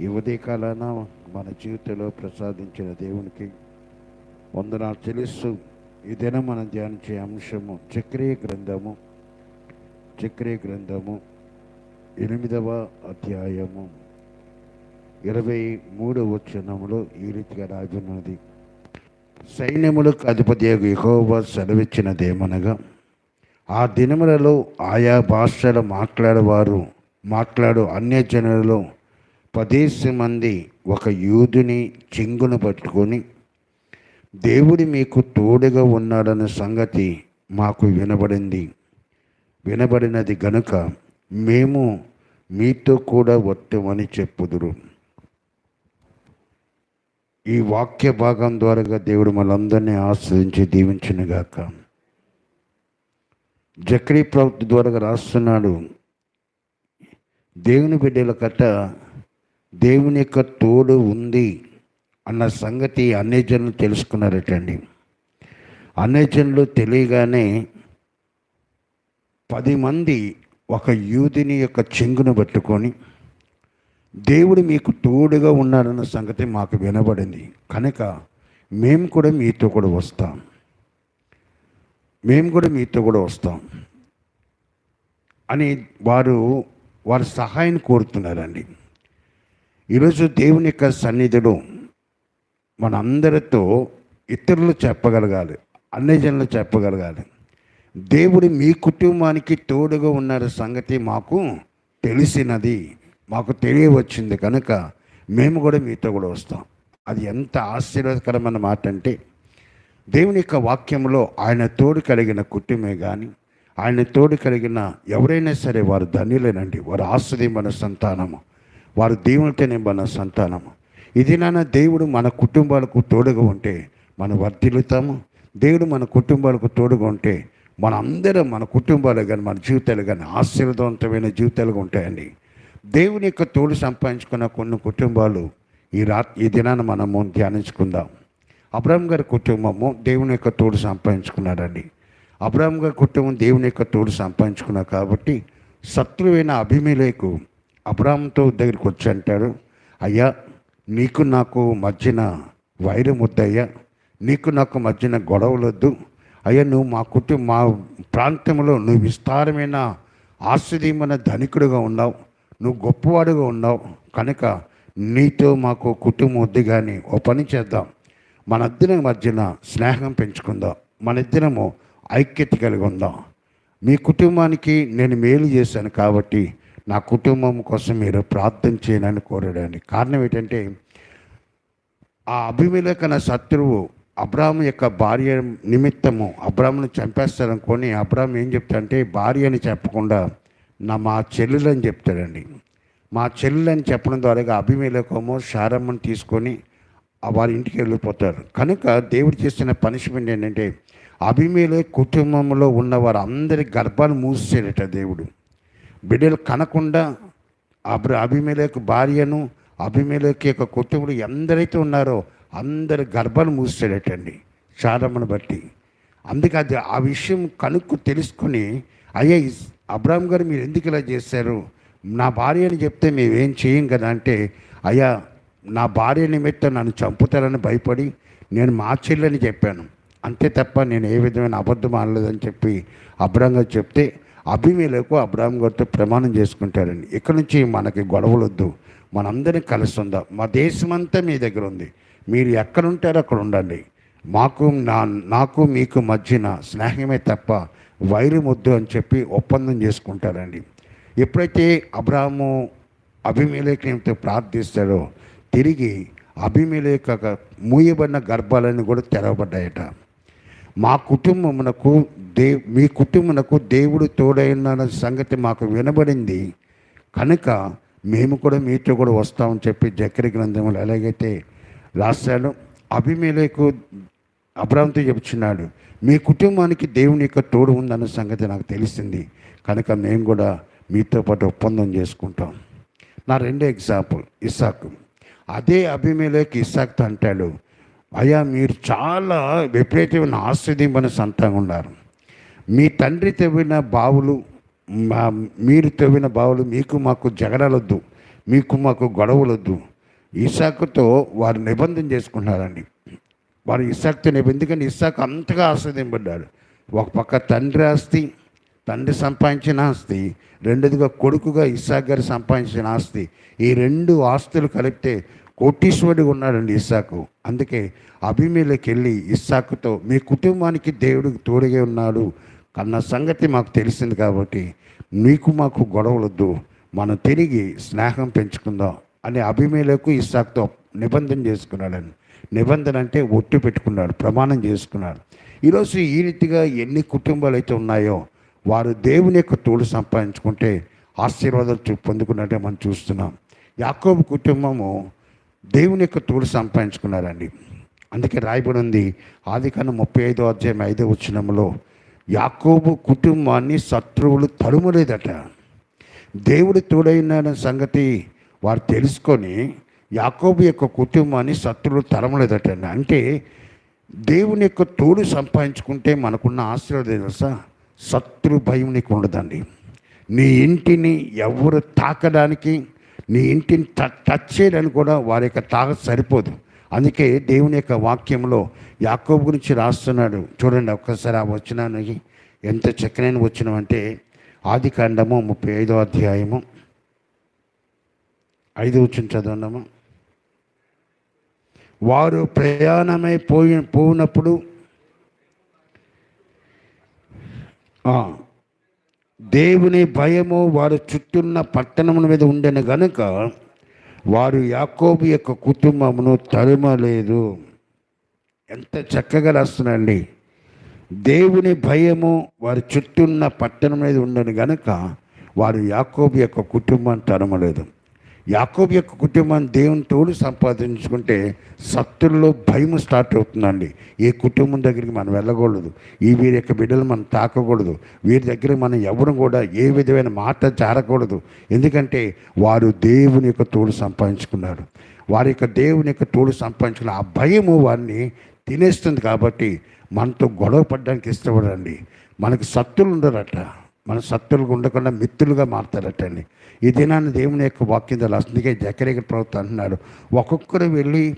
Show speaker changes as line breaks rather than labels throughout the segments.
ఈ ఉదయకాలాన మన జీవితంలో ప్రసాదించిన దేవునికి వందనాలు తెలుసు ఈ దినం మనం ధ్యానించే అంశము చక్రీయ గ్రంథము. చక్రీయ గ్రంథము ఎనిమిదవ అధ్యాయము. ఇరవై మూడవ వచనములో ఈ రీతిగా రాజున్నది సైన్యములకు అధిపతి యహోవా సెలవిచ్చినదేమనగా ఆ దినములలో ఆయా భాషలు మాట్లాడేవారు మాట్లాడు అన్యజనులలో పదేసి మంది ఒక యూదుని చెంగును పట్టుకొని దేవుడి మీకు తోడుగా ఉన్నాడన్న సంగతి మాకు వినబడింది. వినబడినది గనుక మేము మీతో కూడా వట్టమని చెప్పుదురు. ఈ వాక్య భాగం ద్వారా దేవుడు మనందరినీ ఆశ్రయించి దీవించినగాక. జక్రీ ప్రవృత్తి ద్వారా రాస్తున్నాడు దేవుని బిడ్డల కట్ట దేవుని యొక్క తోడు ఉంది అన్న సంగతి అన్ని జనులు తెలుసుకున్నారటండి. అన్ని జనులు తెలియగానే పది మంది ఒక యూదిని యొక్క చెంగును పట్టుకొని దేవుడు మీకు తోడుగా ఉన్నాడన్న సంగతి మాకు వినబడింది. కనుక మేము కూడా మీతో కూడా వస్తాం. మేము కూడా మీతో కూడా వస్తాం. అని వారు వారి సహాయం కోరుతున్నారండి. ఈరోజు దేవుని యొక్క సన్నిధిలో మనందరితో ఇతరులు చెప్పగలగాలి అన్ని జనులు చెప్పగలగాలి. దేవుడు మీ కుటుంబానికి తోడుగా ఉన్న సంగతి మాకు తెలిసినది మాకు తెలియవచ్చింది కనుక మేము కూడా మీతో కూడా వస్తాం. అది ఎంత ఆశీర్వాదకరమైన మాట అంటే దేవుని యొక్క వాక్యంలో ఆయన తోడు కలిగిన కుటుంబమే కానీ ఆయన తోడు కలిగిన ఎవరైనా సరే వారు ధన్యులేనండి వారు మన సంతానము. వారు దేవునితో మన సంతానము ఇది నాన్న దేవుడు మన కుటుంబాలకు తోడుగా ఉంటే మనం వర్ధిల్లుతాము. దేవుడు మన కుటుంబాలకు తోడుగా ఉంటే మనందరం మన కుటుంబాలు కానీ మన జీవితాలు కానీ ఆశీర్వదవంతమైన జీవితాలుగా ఉంటాయండి. దేవుని యొక్క తోడు సంపాదించుకున్న కొన్ని కుటుంబాలు ఈ రా ఈ దినాన్ని మనము ధ్యానించుకుందాం. అబ్రాహం గారి కుటుంబము దేవుని యొక్క తోడు సంపాదించుకున్నారండి అబ్రాహం గారి కుటుంబం దేవుని యొక్క తోడు సంపాదించుకున్నారు కాబట్టి శత్రువైన అభిమేలకు అబ్రాహంతో దగ్గరికి వచ్చి అంటాడు అయ్యా నీకు నాకు మధ్యన వైరం వద్దయ్యా నీకు నాకు మధ్యన గొడవలొద్దు అయ్యా నువ్వు మా కుటుంబ మా ప్రాంతంలో నువ్వు విస్తారమైన ఆశ్చర్యమైన ధనికుడుగా ఉన్నావు. నువ్వు గొప్పవాడుగా ఉన్నావు. కనుక నీతో మాకు కుటుంబం వద్దు కానీ ఓ పని చేద్దాం. మన ఇద్దరి మధ్యన స్నేహం పెంచుకుందాం. మన ఇద్దరము ఐక్యత కలిగి ఉందాం. మీ కుటుంబానికి నేను మేలు చేశాను కాబట్టి నా కుటుంబం కోసం మీరు ప్రార్థన చేయనని కోరాడని కారణం ఏంటంటే ఆ అభిమేలకన శత్రువు అబ్రాహం యొక్క భార్య నిమిత్తము అబ్రాహ్మను చంపేస్తారనుకొని అబ్రాహం ఏం చెప్తాడంటే భార్య అని చెప్పకుండా నా మా చెల్లెలని చెప్తాడండి. మా చెల్లెలని చెప్పడం ద్వారా అభిమేలకమో శారమ్మను తీసుకొని వారి ఇంటికి వెళ్ళిపోతారు. కనుక దేవుడు చేసిన పనిష్మెంట్ ఏంటంటే అభిమేలే కుటుంబంలో ఉన్న వారందరి గర్భాలు మూసేటట దేవుడు. బిడ్డలు కనకుండా అబ్ర అభిమేలకు భార్యను అభిమేలకి యొక్క కుటుంబులు ఎందరైతే ఉన్నారో అందరి గర్భాలు మూసాడటండి శారమ్మను బట్టి. అందుకే అది ఆ విషయం కనుక్కు తెలుసుకుని అయ్యా ఇస్- గారు మీరు ఎందుకు ఇలా చేశారు? నా భార్య అని చెప్తే మేమేం చేయం కదా అంటే అయ్యా నా భార్య నిమిత్తం నన్ను చంపుతారని భయపడి నేను మా చెల్లెని చెప్పాను. అంతే తప్ప నేను ఏ విధమైన అబద్ధం అనలేదని చెప్పి అబ్రాహం గారు చెప్తే అభిమేలకు అబ్రాహం గారితో ప్రమాణం చేసుకుంటారండి ఇక్కడ నుంచి మనకి గొడవలొద్దు. మనందరం కలిసి ఉందా. మా దేశమంతా మీ దగ్గర ఉంది. మీరు ఎక్కడుంటారో అక్కడ ఉండండి. మాకు నా నాకు మీకు మధ్యన స్నేహమే తప్ప వైరముద్దు అని చెప్పి ఒప్పందం చేసుకుంటారండి. ఎప్పుడైతే అబ్రాహము అభిమేలేఖంతో ప్రార్థిస్తాడో తిరిగి అభిమేలేక మూయబడిన గర్భాలన్నీ కూడా తెరవబడ్డాయట. మా కుటుంబమునకు దే మీ కుటుంబనకు దేవుడు తోడైన సంగతి మాకు వినబడింది. కనుక మేము కూడా మీతో కూడా వస్తామని చెప్పి జక్కరి గ్రంథంలో ఎలాగైతే రాశాడు అభిమేలకు అబ్రామ్తో చెప్తున్నాడు మీ కుటుంబానికి దేవుని యొక్క తోడు ఉందన్న సంగతి నాకు తెలిసింది. కనుక మేము కూడా మీతో పాటు ఒప్పందం చేసుకుంటాం. నా రెండో ఎగ్జాంపుల్ ఇసాక్ అదే అభిమేలకు ఇసాక్తో అంటాడు అయ్యా మీరు చాలా విపరీతమైన ఆశ్రదింపని సంతంగా ఉన్నారు. మీ తండ్రి తవ్విన బావులు మీరు తవ్విన బావులు మీకు మాకు జగడాలొద్దు మీకు మాకు గొడవలొద్దు. ఇసాకుతో వారు నిబంధన చేసుకున్నారండి వారు ఇస్సాక్తో నిబంధన ఎందుకంటే ఇస్సాకు అంతగా ఆస్వాదింపడ్డాడు ఒక పక్క తండ్రి ఆస్తి తండ్రి సంపాదించిన ఆస్తి రెండోదిగా కొడుకుగా ఇసాక్ గారు సంపాదించిన ఆస్తి. ఈ రెండు ఆస్తులు కలిపితే కోటీశ్వరుడు ఉన్నాడండి ఇస్సాకు. అందుకే అభిమేలకి వెళ్ళి ఇస్సాకుతో మీ కుటుంబానికి దేవుడు తోడుగా ఉన్నాడు. అన్న సంగతి మాకు తెలిసింది కాబట్టి మీకు మాకు గొడవలొద్దు. మనం తిరిగి స్నేహం పెంచుకుందాం అని అభిమేలకు ఇస్సాక్తో నిబంధన చేసుకున్నాడని. నిబంధన అంటే ఒట్టు పెట్టుకున్నాడు ప్రమాణం చేసుకున్నాడు. ఈరోజు ఈ రీతిగా ఎన్ని కుటుంబాలు అయితే ఉన్నాయో వారు దేవుని యొక్క తోడు సంపాదించుకుంటే ఆశీర్వాదాలు పొందుకున్నట్టే మనం చూస్తున్నాం. యాకోబు కుటుంబము దేవుని యొక్క తోడు సంపాదించుకున్నారండి. అందుకే రాయబడి ఉంది ఆది కన్నా ముప్పై ఐదో అధ్యాయం ఐదో వచ్చినంలో యాకోబు కుటుంబాన్ని శత్రువులు తరుమలేదట దేవుడు తోడైన సంగతి వారు తెలుసుకొని యాకోబు యొక్క కుటుంబాన్ని శత్రువులు తరమలేదట అంటే దేవుని యొక్క తోడు సంపాదించుకుంటే మనకున్న ఆశీర్వాదం తెలుసా? శత్రు భయం నీకు ఉండదండి. నీ ఇంటిని ఎవరు తాకడానికి నీ ఇంటిని ట- టచ్ చేయడానికి కూడా వారి యొక్క తాక సరిపోదు. అందుకే దేవుని యొక్క వాక్యంలో యాకోబు గురించి రాస్తున్నాడు. చూడండి ఒక్కసారి ఆ వచనానికి ఎంత చక్కనైన వచ్చినం అంటే ఆది కాండము ముప్పై ఐదో అధ్యాయము ఐదు వచ్చిన చదవండము వారు ప్రయాణమై పోయి పోయినప్పుడు దేవుని భయము వారు చుట్టూన్న పట్టణముల మీద ఉండని గనుక వారు యాకోబు యొక్క కుటుంబమును తరుమలేదు. ఎంత చక్కగా రాస్తున్నాండి దేవుని భయము వారి చుట్టూన్న పట్టణం అనేది ఉండని గనుక వారు యాకోబు యొక్క కుటుంబాన్ని తరమలేదు. యాకోబు యొక్క కుటుంబం దేవుని తోడు సంపాదించుకుంటే సత్తుల్లో భయం స్టార్ట్ అవుతుందండి. ఏ కుటుంబం దగ్గరికి మనం వెళ్ళకూడదు. ఈ వీరి యొక్క బిడ్డలు మనం తాకకూడదు. వీరి దగ్గర మనం ఎవరు కూడా ఏ విధమైన మాట జారకూడదు. ఎందుకంటే వారు దేవుని యొక్క తోడు సంపాదించుకున్నారు. వారి యొక్క దేవుని యొక్క తోడు సంపాదించుకున్న ఆ భయము వారిని తినేస్తుంది కాబట్టి మనతో గొడవ పడడానికి ఇష్టపడండి. మనకు సత్తులు ఉండరట. మన సత్తులుగా ఉండకుండా మిత్రులుగా మారుతారటండి. ఈ దినాన్ని దేవుని యొక్క వాక్యం ద్వారా అందుకే జకరేక ప్రవక్త అంటున్నాడు ఒక్కొక్కరు వెళ్ళి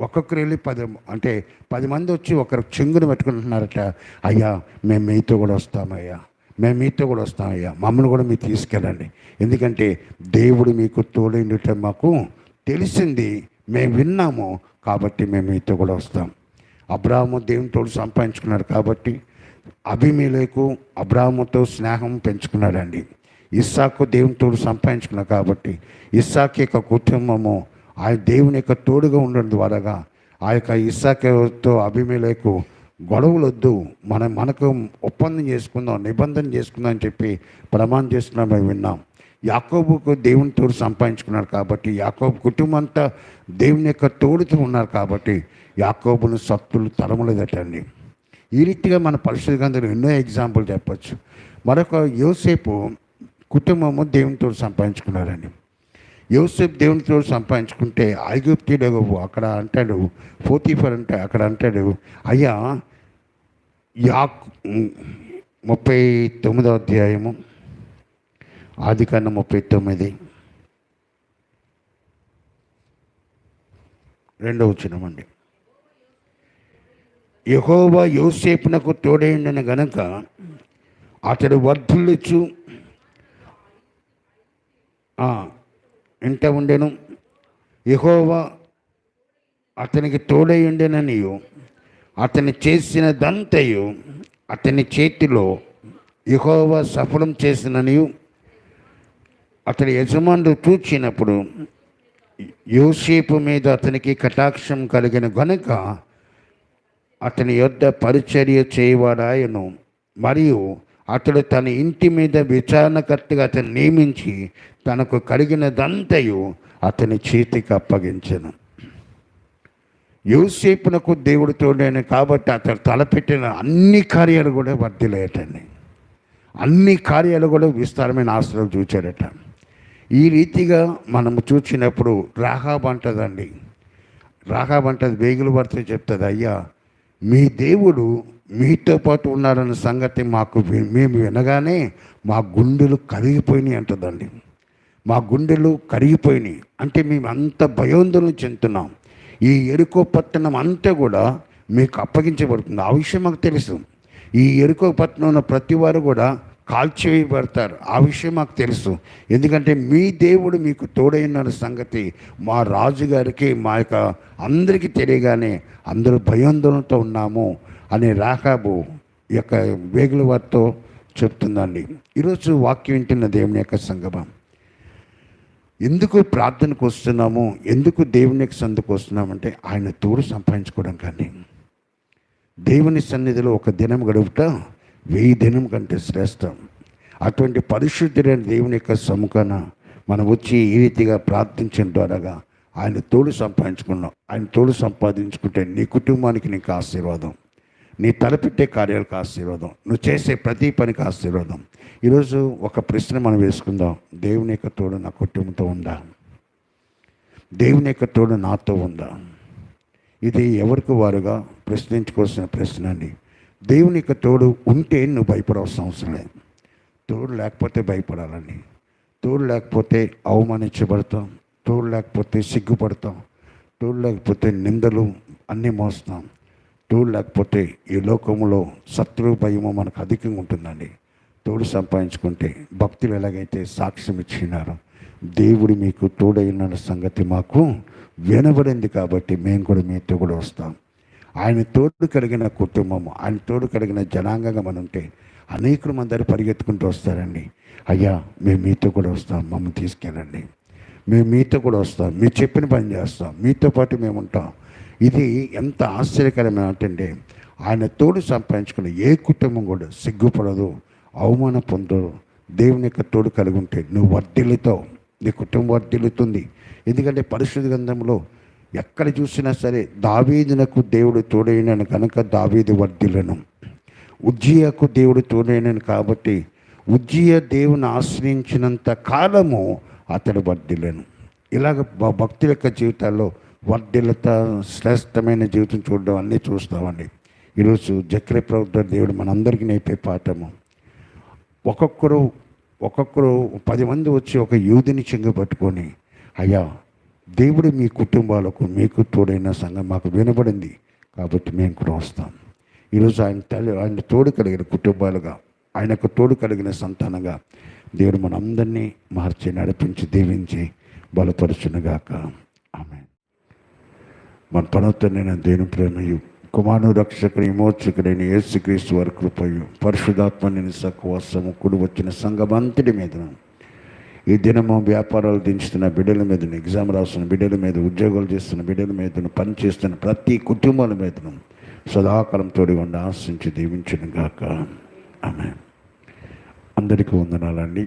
ఒక్కొక్కరు వెళ్ళి పది అంటే పది మంది వచ్చి ఒకరు చెంగును పెట్టుకుంటున్నారట. అయ్యా మేము మీతో కూడా వస్తామయ్యా. మేము మీతో కూడా వస్తామయ్యా. మమ్మల్ని కూడా మీరు తీసుకెళ్ళండి. ఎందుకంటే దేవుడు మీకు తోడైండుట మాకు తెలిసింది. మేము విన్నాము కాబట్టి మేము మీతో కూడా వస్తాం. అబ్రాహము దేవుని తోడు సంపాదించుకున్నాడు కాబట్టి అభిమేలకు అబ్రాహ్మతో స్నేహం పెంచుకున్నాడండి. ఇస్సాకు దేవుని తోడు సంపాదించుకున్నాడు కాబట్టి ఇస్సాక్ యొక్క కుటుంబము ఆ దేవుని యొక్క తోడుగా ఉండడం ద్వారాగా ఆ యొక్క ఇస్సాకతో అభిమేలకు గొడవలొద్దు. మనం మనకు ఒప్పందం చేసుకుందాం నిబంధన చేసుకుందాం అని చెప్పి ప్రమాణం చేస్తున్నాం మేము విన్నాం. యాకోబుకు దేవుని తోడు సంపాదించుకున్నాడు కాబట్టి యాకోబు కుటుంబం అంతా దేవుని యొక్క తోడుతో ఉన్నారు కాబట్టి యాకోబును సత్తులు తరమలేదటండి. ఈ రీతిగా మన పరిశుద్ధ గ్రంథంలో ఎన్నో ఎగ్జాంపుల్ చెప్పచ్చు. మరొక యోసేపు కుటుంబము దేవునితో సంపాదించుకున్నారండి. యోసేపు దేవునితో సంపాదించుకుంటే ఐగుప్తిలో అక్కడ అంటాడు ఫోర్టీఫర్ అంటే అక్కడ అంటాడు అయ్యా యా ముప్పై తొమ్మిదో అధ్యాయము ఆది కన్నా ముప్పై తొమ్మిది. రెండో వచ్చినమండి యహోవా యోసేపునకు తోడైండని గనక అతడు వర్ధులుచు ఇంట ఉండెను. యహోవా అతనికి తోడై ఉండెననియు అతని చేసినదంతయు అతని చేతిలో యహోవా సఫలం చేసిననియు. అతని యజమానుడు చూచినప్పుడు యోసేపు మీద అతనికి కటాక్షం కలిగిన గనుక అతని యొద్ద పరిచర్య చేయవాడాయను మరియు అతడు తన ఇంటి మీద విచారణకర్తగా అతను నియమించి తనకు కలిగినదంతయు అతని చేతికి అప్పగించను. యూసేపునకు దేవుడు కాబట్టి అతడు తలపెట్టిన అన్ని కార్యాలు కూడా వర్ధిలేటండి అన్ని కార్యాలు కూడా విస్తారమైన ఆశలు చూచాడట ఈ రీతిగా మనం చూసినప్పుడు రాహాబ్ అంటదండి. రాహాబ్ అంటది వేగులు పడితే చెప్తుంది అయ్యా మీ దేవుడు మీతో పాటు ఉన్నారన్న సంగతి మాకు మేము వినగానే మా గుండెలు కరిగిపోయినాయి అంటదండి. మా గుండెలు కరిగిపోయినాయి. అంటే మేము అంత భయోందోళన చెందుతున్నాం. ఈ ఎరుకో పట్టణం అంతా కూడా మీకు అప్పగించబడుతుంది. ఆ విషయం మాకు తెలుసు. ఈ ఎరుకో పట్టణం ఉన్న ప్రతి వారు కూడా కాల్చివేయబడతారు. ఆ విషయం మాకు తెలుసు. ఎందుకంటే మీ దేవుడు మీకు తోడైన సంగతి మా రాజుగారికి మా యొక్క అందరికీ తెలియగానే అందరూ భయాందోళనతో ఉన్నాము అనే రాకాబు యొక్క వేగుల వారితో చెప్తుందండి. ఈరోజు వాక్యం వింటున్న దేవుని యొక్క సంగమం. ఎందుకు ప్రార్థనకు వస్తున్నాము? ఎందుకు దేవుని యొక్క సందుకు వస్తున్నామంటే ఆయన తోడు సంపాదించుకోవడం కానీ దేవుని సన్నిధిలో ఒక దినం గడుపుట వెయ్యి దినం కంటే శ్రేష్టం. అటువంటి పరిశుద్ధుడైన దేవుని యొక్క సముఖాన మనం వచ్చి ఈ రీతిగా ప్రార్థించిన ద్వారాగా ఆయన తోడు సంపాదించుకున్నాం. ఆయన తోడు సంపాదించుకుంటే నీ కుటుంబానికి నీకు ఆశీర్వాదం. నీ తలపెట్టే కార్యాలకు ఆశీర్వాదం. నువ్వు చేసే ప్రతి పనికి ఆశీర్వాదం. ఈరోజు ఒక ప్రశ్న మనం వేసుకుందాం. దేవుని యొక్క తోడు నా కుటుంబంతో ఉందా? దేవుని యొక్క తోడు నాతో ఉందా? ఇది ఎవరికి వారుగా? ప్రశ్నించుకోవాల్సిన ప్రశ్న అండి. దేవుని యొక్క తోడు ఉంటే నువ్వు భయపడవలసిన అవసరం లేదు. తోడు లేకపోతే భయపడాలండి. తోడు లేకపోతే అవమానించబడతాం. తోడు లేకపోతే సిగ్గుపడతాం. తోడు లేకపోతే నిందలు అన్నీ మోస్తాం. తోడు లేకపోతే ఈ లోకంలో శత్రు భయము మనకు అధికంగా ఉంటుందండి. తోడు సంపాదించుకుంటే భక్తులు ఎలాగైతే సాక్ష్యం ఇచ్చినారో దేవుడు మీకు తోడైన సంగతి మాకు వినబడింది కాబట్టి మేము కూడా మీతో కూడా వస్తాం. ఆయన తోడు కలిగిన కుటుంబం ఆయన తోడు కలిగిన జనాంగంగా మనం ఉంటే అనేకులు మందరు పరిగెత్తుకుంటూ వస్తారండి. అయ్యా మేము మీతో కూడా వస్తాం మమ్మల్ని తీసుకెళ్ళండి. మేము మీతో కూడా వస్తాం మీరు చెప్పిన పని చేస్తాం మీతో పాటు మేము ఉంటాం. ఇది ఎంత ఆశ్చర్యకరమైన అంటే ఆయన తోడు సంపాదించుకున్న ఏ కుటుంబం కూడా సిగ్గుపడదు అవమానం పొందదు. దేవుని యొక్క తోడు కలిగి ఉంటే నువ్వు వర్ధిల్లుతావు. నీ కుటుంబం వర్ధిల్లుతుంది. ఎందుకంటే పరిశుద్ధ గ్రంథంలో ఎక్కడ చూసినా సరే దావీదునకు దేవుడు తోడైనను కనుక దావీదు వర్ధిల్లను. ఉజ్జీయకు దేవుడు తోడైనను కాబట్టి ఉజ్జీయ దేవుని ఆశ్రయించినంత కాలము అతడు వర్ధిలను ఇలాగ భ- భక్తుల యొక్క జీవితాల్లో వర్ధిలత శ్రేష్టమైన జీవితం చూడడం అన్నీ చూస్తామండి. ఈరోజు జక్రే ప్రభుత్వ దేవుడు మనందరికీ నేర్పే పాఠము. ఒక్కొక్కరు ఒక్కొక్కరు పది మంది వచ్చి ఒక యూదిని చెంగు పట్టుకొని అయ్యా దేవుడు మీ కుటుంబాలకు మీకు తోడైన సంఘం మాకు వినబడింది. కాబట్టి మేము కూడా వస్తాం. ఈరోజు ఆయన తల్లి ఆయన తోడు కలిగిన కుటుంబాలుగా ఆయనకు తోడు కలిగిన సంతానంగా దేవుడు మనందరినీ మార్చి నడిపించి దీవించి బలపరచునుగాక. ఆమె మన పనవుతున్న దేని ప్రేమయు కుమారు రక్షకుని విమోచకుడైన యేసుక్రీస్తు వారి కృపయు పరిశుధాత్మ నేను సహవాసము కుడి వచ్చిన సంఘమంతటి మీదను ఈ దినము వ్యాపారాలు దించుతున్న బిడ్డల మీదను ఎగ్జామ్ రాస్తున్న బిడ్డల మీద ఉద్యోగాలు చేస్తున్న బిడ్డల మీదను పని చేస్తున్న ప్రతి కుటుంబాల మీదను సదాకాలం తోడి ఉండి ఆశించి దీవించను గాక. ఆమె అందరికీ వందనాలండి.